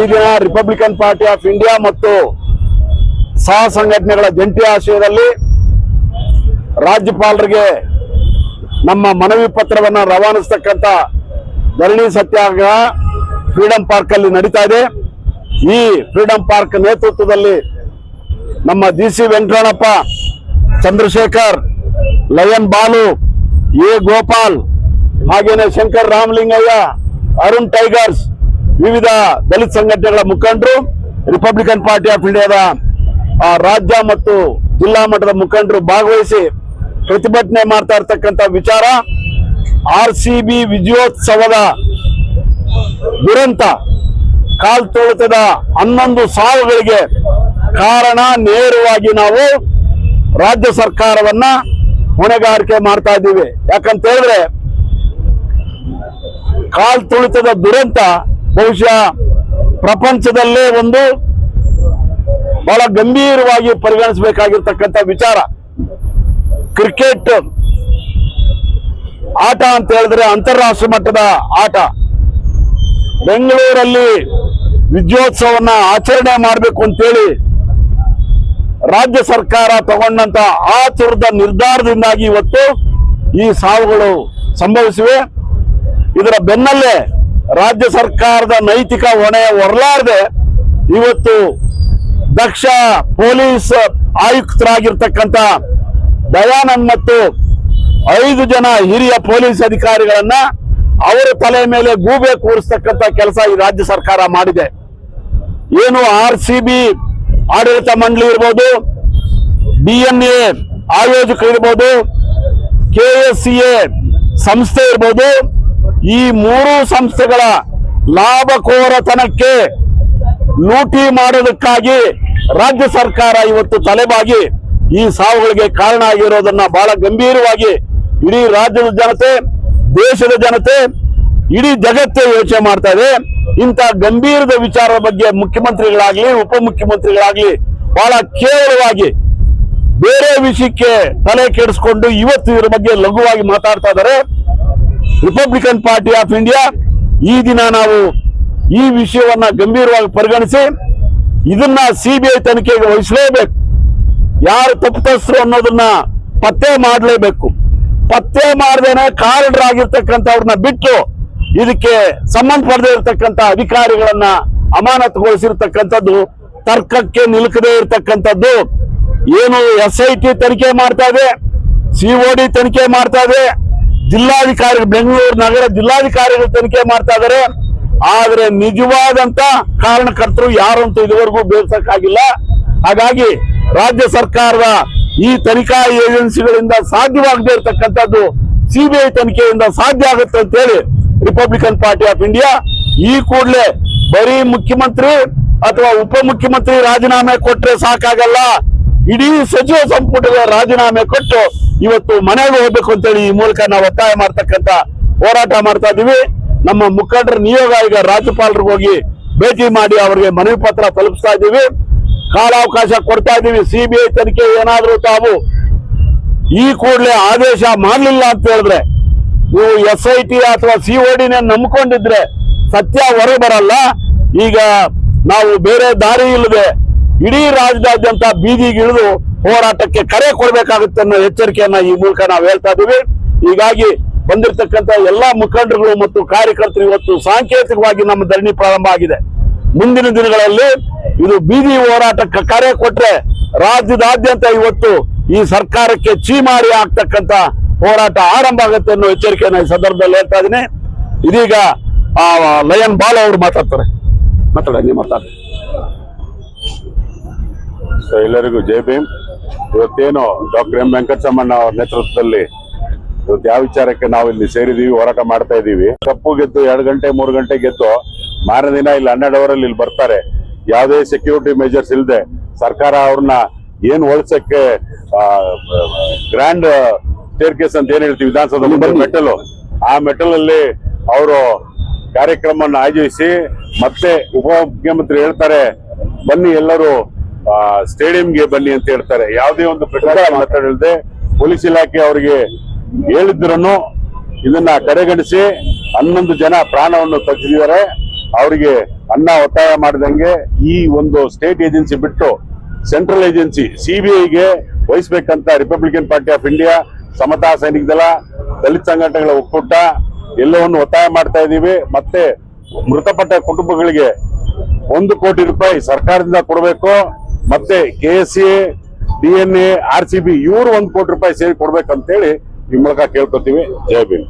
ಈ ದಿನ Republican party of India ಮತ್ತು ಸಹ ಸಂಘಟನೆಗಳ ಜಂಟಿ ಆಶಯದಲ್ಲಿ ರಾಜ್ಯಪಾಲರಿಗೆ ನಮ್ಮ ಮನವಿ ಪತ್ರವನ್ನು ರವಾನಿಸ್ತಕ್ಕಂಥ ಧರಣಿ ಸತ್ಯಾಗ್ರಹ ಫ್ರೀಡಂ ಪಾರ್ಕ್ ಅಲ್ಲಿ ನಡೀತಾ ಇದೆ. ಈ ಫ್ರೀಡಂ ಪಾರ್ಕ್ ನೇತೃತ್ವದಲ್ಲಿ ನಮ್ಮ D C Venkataranappa Chandrashekar, lion Balu, A Gopal, ಹಾಗೇನೆ ಶಂಕರ್ ರಾಮಲಿಂಗಯ್ಯ ಅರುಣ್ ಟೈಗರ್ಸ್, ವಿವಿಧ ದಲಿತ ಸಂಘಟನೆಗಳ ಮುಖಂಡರು ರಿಪಬ್ಲಿಕನ್ ಪಾರ್ಟಿ ಆಫ್ ಇಂಡಿಯಾದ ರಾಜ್ಯ ಮತ್ತು ಜಿಲ್ಲಾ ಮಟ್ಟದ ಮುಖಂಡರು ಭಾಗವಹಿಸಿ ಪ್ರತಿಭಟನೆ ಮಾಡ್ತಾ ಇರ್ತಕ್ಕಂಥ ವಿಚಾರ. ಆರ್ ಸಿ ಬಿ ವಿಜಯೋತ್ಸವದ ದುರಂತ, ಕಾಲ್ ತೊಳೆತದ ಹನ್ನೊಂದು ಸಾವುಗಳಿಗೆ ಕಾರಣ ನೇರವಾಗಿ ನಾವು ರಾಜ್ಯ ಸರ್ಕಾರವನ್ನ ಹೊಣೆಗಾರಿಕೆ ಮಾಡ್ತಾ ಇದ್ದೀವಿ. ಯಾಕಂತ ಹೇಳಿದ್ರೆ ಕಾಲ್ ತುಳಿತದ ದುರಂತ ಬಹುಶಃ ಪ್ರಪಂಚದಲ್ಲೇ ಒಂದು ಬಹಳ ಗಂಭೀರವಾಗಿ ಪರಿಗಣಿಸಬೇಕಾಗಿರ್ತಕ್ಕಂಥ ವಿಚಾರ. ಕ್ರಿಕೆಟ್ ಆಟ ಅಂತ ಹೇಳಿದ್ರೆ ಅಂತಾರಾಷ್ಟ್ರೀಯ ಮಟ್ಟದ ಆಟ. ಬೆಂಗಳೂರಲ್ಲಿ ವಿಜಯೋತ್ಸವನ್ನ ಆಚರಣೆ ಮಾಡಬೇಕು ಅಂತೇಳಿ ರಾಜ್ಯ ಸರ್ಕಾರ ತಗೊಂಡಂತ ಆತುರದ ನಿರ್ಧಾರದಿಂದಾಗಿ ಇವತ್ತು ಈ ಸಾವುಗಳು ಸಂಭವಿಸಿವೆ. ಇದರ ಬೆನ್ನಲ್ಲೇ ರಾಜ್ಯ ಸರ್ಕಾರದ ನೈತಿಕ ಹೊಣೆ ಹೊರಲಾರದೆ ಇವತ್ತು ದಕ್ಷ ಪೊಲೀಸ್ ಆಯುಕ್ತರಾಗಿರ್ತಕ್ಕಂಥ ದಯಾನಂದ್ ಮತ್ತು ಐದು ಜನ ಹಿರಿಯ ಪೊಲೀಸ್ ಅಧಿಕಾರಿಗಳನ್ನ ಅವರ ತಲೆ ಮೇಲೆ ಗೂಬೆ ಕೂರಿಸ್ತಕ್ಕಂಥ ಕೆಲಸ ಈ ರಾಜ್ಯ ಸರ್ಕಾರ ಮಾಡಿದೆ. ಏನು ಆರ್ ಸಿ ಬಿ ಆಡಳಿತ ಮಂಡಳಿ ಇರ್ಬೋದು, ಡಿ ಎನ್ ಎ ಆಯೋಜಕರು ಇರ್ಬೋದು, ಕೆ ಎಸ್ ಸಿ ಎ ಸಂಸ್ಥೆ ಇರ್ಬೋದು ಈ ಮೂರು ಸಂಸ್ಥೆಗಳ ಲಾಭಕೋರತನಕ್ಕೆ ಲೂಟಿ ಮಾಡೋದಕ್ಕಾಗಿ ರಾಜ್ಯ ಸರ್ಕಾರ ಇವತ್ತು ತಲೆಬಾಗಿ ಈ ಸಾವುಗಳಿಗೆ ಕಾರಣ ಆಗಿರೋದನ್ನ ಬಹಳ ಗಂಭೀರವಾಗಿ ಇಡೀ ರಾಜ್ಯದ ಜನತೆ, ದೇಶದ ಜನತೆ, ಇಡೀ ಜಗತ್ತೇ ಯೋಚನೆ ಮಾಡ್ತಾ ಇದೆ. ಇಂಥ ಗಂಭೀರದ ವಿಚಾರದ ಬಗ್ಗೆ ಮುಖ್ಯಮಂತ್ರಿಗಳಾಗ್ಲಿ, ಉಪಮುಖ್ಯಮಂತ್ರಿಗಳಾಗ್ಲಿ ಬಹಳ ಕೇವಲವಾಗಿ ಬೇರೆ ವಿಷಯಕ್ಕೆ ತಲೆ ಕೆಡಿಸ್ಕೊಂಡು ಇವತ್ತು ಇದರ ಬಗ್ಗೆ ಲಘುವಾಗಿ ಮಾತಾಡ್ತಾ ಇದ್ದಾರೆ. ರಿಪಬ್ಲಿಕನ್ ಪಾರ್ಟಿ ಆಫ್ ಇಂಡಿಯಾ ಈ ದಿನ ನಾವು ಈ ವಿಷಯವನ್ನ ಗಂಭೀರವಾಗಿ ಪರಿಗಣಿಸಿ ಇದನ್ನ ಸಿಬಿಐ ತನಿಖೆಗೆ ವಹಿಸಲೇಬೇಕು. ಯಾರು ತಪ್ಪಿತಸ್ಥರು ಅನ್ನೋದನ್ನ ಪತ್ತೆ ಮಾಡಲೇಬೇಕು. ಪತ್ತೆ ಮಾಡದೇನೆ ಕಾರಣರಾಗಿರ್ತಕ್ಕಂಥವ್ರನ್ನ ಬಿಟ್ಟು ಇದಕ್ಕೆ ಸಂಬಂಧಪಡದೇ ಇರತಕ್ಕಂಥ ಅಧಿಕಾರಿಗಳನ್ನ ಅಮಾನತುಗೊಳಿಸಿರ್ತಕ್ಕಂಥದ್ದು, ತರ್ಕಕ್ಕೆ ನಿಲುಕದೇ ಇರತಕ್ಕಂಥದ್ದು. ಏನು ಎಸ್ ಐ ಟಿ ತನಿಖೆ ಮಾಡ್ತಾ ಇದೆ ಸಿಒಡಿ ತನಿಖೆ ಮಾಡ್ತಾ ಇದೆ ಜಿಲ್ಲಾಧಿಕಾರಿ ಬೆಂಗಳೂರು ನಗರ ಜಿಲ್ಲಾಧಿಕಾರಿಗಳು ತನಿಖೆ ಮಾಡ್ತಾ ಇದಾರೆ ಆದ್ರೆ ನಿಜವಾದಂತ ಕಾರಣಕರ್ತರು ಯಾರು ಅಂತ ಇದುವರೆಗೂ ಬೇಸಕ್ಕಾಗಿಲ್ಲ ಹಾಗಾಗಿ ರಾಜ್ಯ ಸರ್ಕಾರದ ಈ ತನಿಖಾ ಏಜೆನ್ಸಿಗಳಿಂದ ಸಾಧ್ಯವಾಗದೇ ಇರತಕ್ಕಂಥದ್ದು ಸಿಬಿಐ ತನಿಖೆಯಿಂದ ಸಾಧ್ಯ ಆಗುತ್ತೆ ಅಂತ ಹೇಳಿ ರಿಪಬ್ಲಿಕನ್ ಪಾರ್ಟಿ ಆಫ್ ಇಂಡಿಯಾ ಈ ಕೂಡಲೇ ಬರೀ ಮುಖ್ಯಮಂತ್ರಿ ಅಥವಾ ಉಪಮುಖ್ಯಮಂತ್ರಿ ರಾಜೀನಾಮೆ ಕೊಟ್ಟರೆ ಸಾಕಾಗಲ್ಲ. ಇಡೀ ಸಚಿವ ಸಂಪುಟದ ರಾಜೀನಾಮೆ ಕೊಟ್ಟು ಇವತ್ತು ಮನೆಗೆ ಹೋಗ್ಬೇಕು ಅಂತೇಳಿ ಈ ಮೂಲಕ ನಾವು ಒತ್ತಾಯ ಮಾಡ್ತಕ್ಕಂತ ಹೋರಾಟ ಮಾಡ್ತಾ ಇದೀವಿ. ನಮ್ಮ ಮುಖಂಡರ ನಿಯೋಗ ಈಗ ರಾಜ್ಯಪಾಲರಿಗೆ ಹೋಗಿ ಭೇಟಿ ಮಾಡಿ ಅವರಿಗೆ ಮನವಿ ಪತ್ರ ತಲುಪಿಸ್ತಾ ಇದ್ದೀವಿ ಕಾಲಾವಕಾಶ ಕೊಡ್ತಾ ಇದ್ದೀವಿ ಸಿಬಿಐ ತನಿಖೆ ಏನಾದರೂ ತಾವು ಈ ಕೂಡಲೇ ಆದೇಶ ಮಾಡಲಿಲ್ಲ ಅಂತ ಹೇಳಿದ್ರೆ, ನೀವು ಎಸ್ ಐ ಟಿ ಅಥವಾ ಸಿ ಡಿನೇ ನಂಬ್ಕೊಂಡಿದ್ರೆ ಸತ್ಯ ಹೊರ ಬರಲ್ಲ. ಈಗ ನಾವು ಬೇರೆ ದಾರಿ ಇಲ್ಲದೆ ಇಡೀ ರಾಜ್ಯದಾದ್ಯಂತ ಬೀದಿಗಿಳಿದು ಹೋರಾಟಕ್ಕೆ ಕರೆ ಕೊಡಬೇಕಾಗುತ್ತೆ ಅನ್ನೋ ಎಚ್ಚರಿಕೆಯನ್ನ ಈ ಮೂಲಕ ನಾವು ಹೇಳ್ತಾ ಇದ್ದೀವಿ. ಹೀಗಾಗಿ ಬಂದಿರತಕ್ಕಂತ ಎಲ್ಲಾ ಮುಖಂಡರುಗಳು ಮತ್ತು ಕಾರ್ಯಕರ್ತರು ಇವತ್ತು ಸಾಂಕೇತಿಕವಾಗಿ ನಮ್ಮ ಧರಣಿ ಪ್ರಾರಂಭ ಆಗಿದೆ. ಮುಂದಿನ ದಿನಗಳಲ್ಲಿ ಇದು ಬೀದಿ ಹೋರಾಟಕ್ಕೆ ಕರೆ ಕೊಟ್ರೆ ರಾಜ್ಯದಾದ್ಯಂತ ಇವತ್ತು ಈ ಸರ್ಕಾರಕ್ಕೆ ಚೀಮಾರಿ ಆಗ್ತಕ್ಕಂತ ಹೋರಾಟ ಆರಂಭ ಆಗುತ್ತೆ ಅನ್ನೋ ಎಚ್ಚರಿಕೆಯನ್ನು ಈ ಸಂದರ್ಭದಲ್ಲಿ ಹೇಳ್ತಾ ಇದ್ದೀನಿ. ಇದೀಗ ಲಯನ್ ಬಾಲ್ ಅವರು ಮಾತಾಡ್ತಾರೆ. ಮಾತಾಡ ನೀವು ಮಾತಾಡಿ. ಸೊ ಎಲ್ಲರಿಗೂ ಜೈ ಭೀಮ್. ಇವತ್ತೇನು ಡಾಕ್ಟರ್ ಎಂ ವೆಂಕಟರಮಣ್ಣ ಅವರ ನೇತೃತ್ವದಲ್ಲಿ ಇವತ್ತು ಯಾವ ವಿಚಾರಕ್ಕೆ ನಾವು ಇಲ್ಲಿ ಸೇರಿದೀವಿ ಹೋರಾಟ ಮಾಡ್ತಾ ಇದ್ದೀವಿ ಕಪ್ಪು ಗೆದ್ದು ಎರಡು ಗಂಟೆ ಮೂರು ಗಂಟೆ ಗೆದ್ದು ಮಾರನೇ ದಿನ ಇಲ್ಲಿ ಹನ್ನೆರಡು ಅವರಲ್ಲಿ ಇಲ್ಲಿ ಬರ್ತಾರೆ. ಯಾವುದೇ ಸೆಕ್ಯೂರಿಟಿ ಮೆಜರ್ಸ್ ಇಲ್ಲದೆ ಸರ್ಕಾರ ಅವ್ರನ್ನ ಏನ್ ಹೋಲ್ಸಕ್ಕೆ ಗ್ರ್ಯಾಂಡ್ ಸ್ಟೇರ್ ಕೇಸ್ ಅಂತ ಏನ್ ಹೇಳ್ತೀವಿ ವಿಧಾನಸೌಧ ಮೆಟಲ್ ಮೆಟ್ಟಲು. ಆ ಮೆಟಲ್ ಅಲ್ಲಿ ಅವರು ಕಾರ್ಯಕ್ರಮವನ್ನು ಆಯೋಜಿಸಿ ಮತ್ತೆ ಉಪ ಮುಖ್ಯಮಂತ್ರಿ ಹೇಳ್ತಾರೆ ಬನ್ನಿ ಎಲ್ಲರೂ ಸ್ಟೇಡಿಯಂಗೆ ಬನ್ನಿ ಅಂತ ಹೇಳ್ತಾರೆ. ಯಾವುದೇ ಒಂದು ಪ್ರಕಾರ ಮಾತಾಡಿಲ್ಲದೆ ಪೊಲೀಸ್ ಇಲಾಖೆ ಅವರಿಗೆ ಹೇಳಿದ್ರು ಇದನ್ನ ಕಡೆಗಣಿಸಿ ಹನ್ನೊಂದು ಜನ ಪ್ರಾಣವನ್ನು ತೆಗೆದಿದ್ದಾರೆ ಅವರಿಗೆ ಅನ್ನ ಒತ್ತಾಯ ಮಾಡಿದಂಗೆ ಈ ಒಂದು ಸ್ಟೇಟ್ ಏಜೆನ್ಸಿ ಬಿಟ್ಟು ಸೆಂಟ್ರಲ್ ಏಜೆನ್ಸಿ ಸಿಬಿಐಗೆ ವಹಿಸ್ಬೇಕಂತ Republican Party of India Samata Sainik Dal ದಲಿತ ಸಂಘಟನೆಗಳ ಒಕ್ಕೂಟ ಎಲ್ಲವನ್ನು ಒತ್ತಾಯ ಮಾಡ್ತಾ ಇದ್ದೀವಿ. ಮತ್ತೆ ಮೃತಪಟ್ಟ ಕುಟುಂಬಗಳಿಗೆ ಒಂದು ಕೋಟಿ ರೂಪಾಯಿ ಸರ್ಕಾರದಿಂದ ಕೊಡಬೇಕು. ಮತ್ತೆ K S A D N A R C B ಇವರು ಒಂದು ಕೋಟಿ ರೂಪಾಯಿ ಸೇರಿ ಕೊಡ್ಬೇಕಂತೇಳಿ ಈ ಮೂಲಕ ಕೇಳ್ಕೊತೀವಿ ಜಯ ಭೀಮ್.